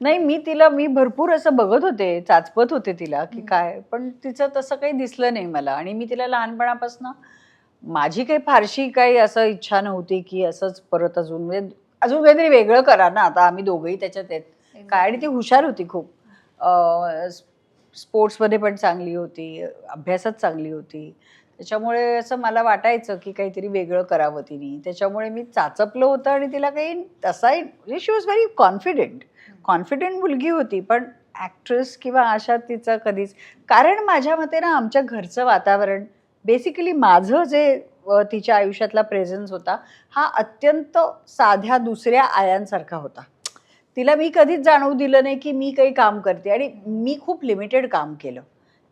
नाही मी तिला मी भरपूर असं बघत होते चाचपत होते तिला की काय पण तिचं तसं काही दिसलं नाही मला. आणि मी तिला लहानपणापासून माझी काही फारशी काही असं इच्छा नव्हती की असंच परत अजून म्हणजे अजून काहीतरी वेगळं करा ना. आता आम्ही दोघंही त्याच्यात आहेत. काय आणि ती हुशार होती खूप. स्पोर्ट्समध्ये पण चांगली होती अभ्यासात चांगली होती. त्याच्यामुळे असं मला वाटायचं की काहीतरी वेगळं करावं तिने. त्याच्यामुळे मी चाचपलं होतं आणि तिला काही तसाही she was very confident confident मुलगी होती पण ॲक्ट्रेस किंवा अशा तिचं कधीच. कारण माझ्या मते ना आमच्या घरचं वातावरण बेसिकली माझं जे तिच्या आयुष्यातला प्रेझेन्स होता हा अत्यंत साध्या दुसऱ्या आयांसारखा होता. तिला मी कधीच जाणवू दिलं नाही की मी काही काम करते आणि मी खूप लिमिटेड काम केलं.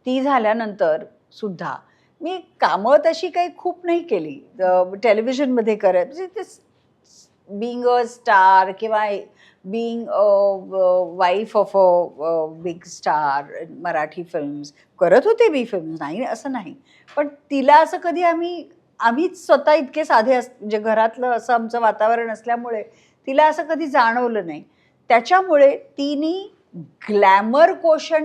ती झाल्यानंतर सुद्धा मी कामं तशी काही खूप नाही केली. टेलिव्हिजनमध्ये करत म्हणजे ते बिंग अ स्टार किंवा being wife of a big star Marathi films करत होते मी फिल्म्स नाही असं नाही. पण तिला असं कधी आम्ही आम्हीच स्वतः इतके साधे अस म्हणजे घरातलं असं आमचं वातावरण असल्यामुळे तिला असं कधी जाणवलं नाही. त्याच्यामुळे तिने ग्लॅमर कोशन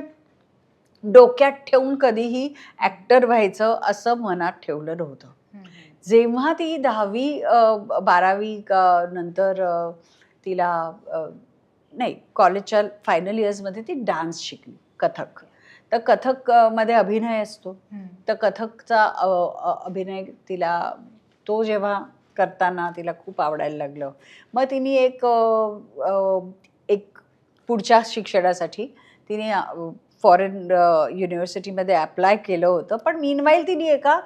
डोक्यात ठेवून कधीही ॲक्टर व्हायचं असं मनात ठेवलं नव्हतं. जेव्हा ती दहावी बारावी नंतर तिला नाही कॉलेजच्या फायनल इयर्समध्ये ती डान्स शिकली कथक. तर कथकमध्ये अभिनय असतो. तर कथकचा अभिनय तिला तो जेव्हा करताना तिला खूप आवडायला लागलं. मग तिने एक एक पुढच्या शिक्षणासाठी तिने फॉरेन युनिव्हर्सिटीमध्ये अप्लाय केलं होतं. पण मीनवाईल तिने एका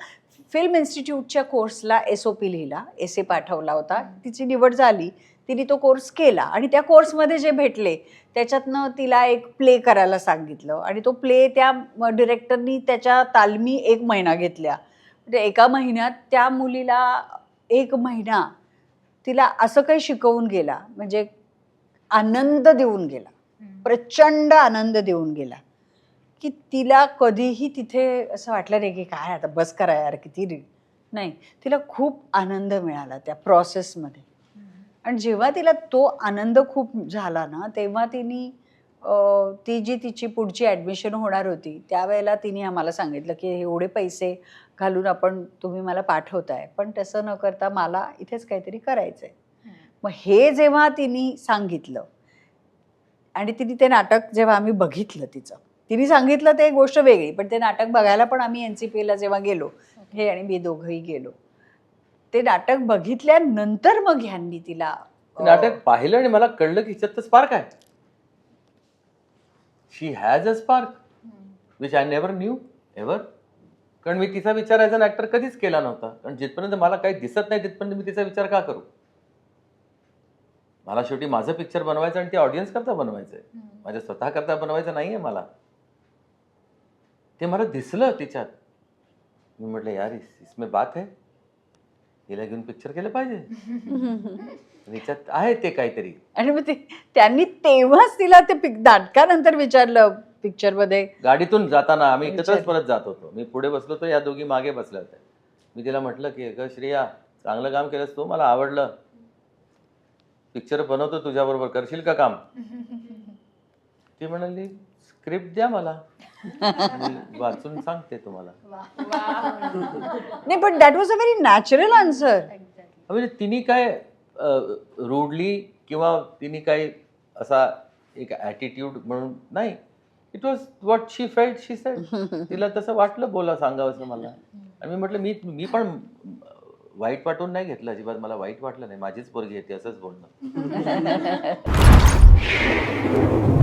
फिल्म इन्स्टिट्यूटच्या कोर्सला एस ओ पी लिहिला एस ए पाठवला होता. तिची निवड झाली. तिने तो कोर्स केला आणि त्या कोर्समध्ये जे भेटले त्याच्यातनं तिला एक प्ले करायला सांगितलं आणि तो प्ले त्या डिरेक्टरनी त्याच्या तालमी एक महिना घेतल्या. म्हणजे एका महिन्यात त्या मुलीला एक महिना तिला असं काही शिकवून गेला. म्हणजे आनंद देऊन गेला. प्रचंड आनंद देऊन गेला. की तिला कधीही तिथे असं वाटलं नाही की काय आता बस करा यार किती रे नाही. तिला खूप आनंद मिळाला त्या प्रोसेसमध्ये आणि जेव्हा तिला तो आनंद खूप झाला ना तेव्हा तिने ती जी तिची पुढची ॲडमिशन होणार होती त्यावेळेला तिने आम्हाला सांगितलं की एवढे पैसे घालून आपण तुम्ही मला पाठवताय पण तसं न करता मला इथेच काहीतरी करायचं आहे मग हे जेव्हा तिने सांगितलं आणि तिने ते नाटक जेव्हा आम्ही बघितलं तिचं तिने सांगितलं ते गोष्ट वेगळी पण ते नाटक बघायला पण आम्ही एन सी पीला जेव्हा गेलो हे आणि मी दोघंही गेलो. ते नाटक बघितल्यानंतर मग ह्यांनी तिला नाटक पाहिलं आणि मला कळलं की हिच्यात स्पार्क आहे. She has a spark which I never knew ever कारण मी तिचा विचार ॲज अन ॲक्टर कधीच केला नव्हता. कारण जिथपर्यंत मला काही दिसत नाही तिथपर्यंत मी तिचा विचार का करू? मला शेवटी माझं पिक्चर बनवायचं आणि ते ऑडियन्स करता बनवायचं आहे माझ्या स्वतः करता बनवायचं नाही आहे मला. ते मला दिसलं तिच्यात. मी म्हटलं यार इस- इसमें बात आहे हिला घेऊन पिक्चर केलं पाहिजे. तिच्यात आहे ते काहीतरी. आणि मग ते त्यांनी तेव्हाच तिला ते पिक नाटकानंतर विचारलं पिक्चरमध्ये गाडीतून जाताना आम्ही एकत्रच. परत जात होतो. मी पुढे बसलो तर या दोघी मागे बसल्या होत्या. मी तिला म्हटलं की अगं श्रेया चांगलं काम केलंस तू मला आवडलं. पिक्चर बनवतो तुझ्याबरोबर. करशील का काम? ती म्हणाली स्क्रिप्ट द्या मला. मी वाचून सांगते तुम्हाला. नाही पण that was a very natural answer म्हणजे तिने काय रूडली किंवा तिने काय असा एक ॲटिट्यूड म्हणून नाही. It was what she felt she said तिला तसं वाटलं बोला सांगावंसं मला. आणि मी म्हटलं मी मी पण वाईट वाटून नाही घेतलं अजिबात मला वाईट वाटलं नाही. माझीच पोरगी येते असंच बोलणं.